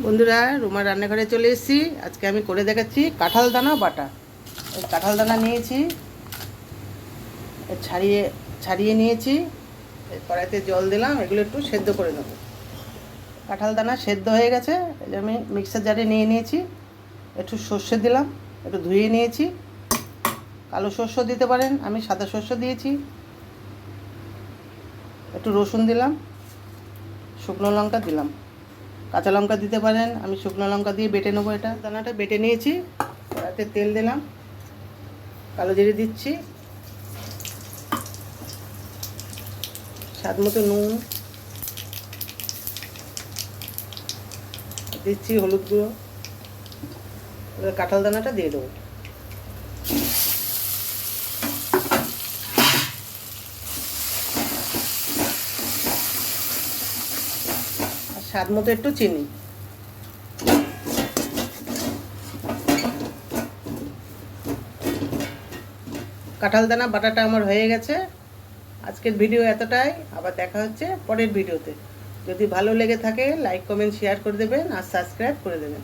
বন্ধুরা, রুমার রান্নাঘরে চলে এসেছি। আজকে আমি করে দেখাচ্ছি কাঁঠাল দানা বাটা। কাঁঠাল দানা নিয়েছি, ছাড়িয়ে ছাড়িয়ে নিয়েছি। কড়াইতে জল দিলাম, এগুলো একটু সেদ্ধ করে নেব। কাঁঠাল দানা সেদ্ধ হয়ে গেছে আমি মিক্সার জারে নিয়ে নিয়েছি। একটু সর্ষে দিলাম, একটু ধুয়ে নিয়েছি। কালো শস্য দিতে পারেন, আমি সাদা শস্য দিয়েছি। একটু রসুন দিলাম, শুকনো লঙ্কা দিলাম। কাঁচা লঙ্কা দিতে পারেন, আমি শুকনো লঙ্কা দিয়ে বেটে নেব এটা। দানাটা বেটে নিয়েছি কড়াতে তেল দিলাম, কালো জিরে দিচ্ছি। স্বাদ মতো নুন দিচ্ছি, হলুদ গুঁড়ো। এবার কাঁঠাল দানাটা দিয়ে দেবো। স্বাদ মতো একটু চিনি। কাঁঠাল দানা বাটাটা আমার হয়ে গেছে। আজকের ভিডিও এতটাই। আবার দেখা হচ্ছে পরের ভিডিওতে। যদি ভালো লেগে থাকে লাইক কমেন্ট শেয়ার করে দেবেন আর সাবস্ক্রাইব করে দেবেন।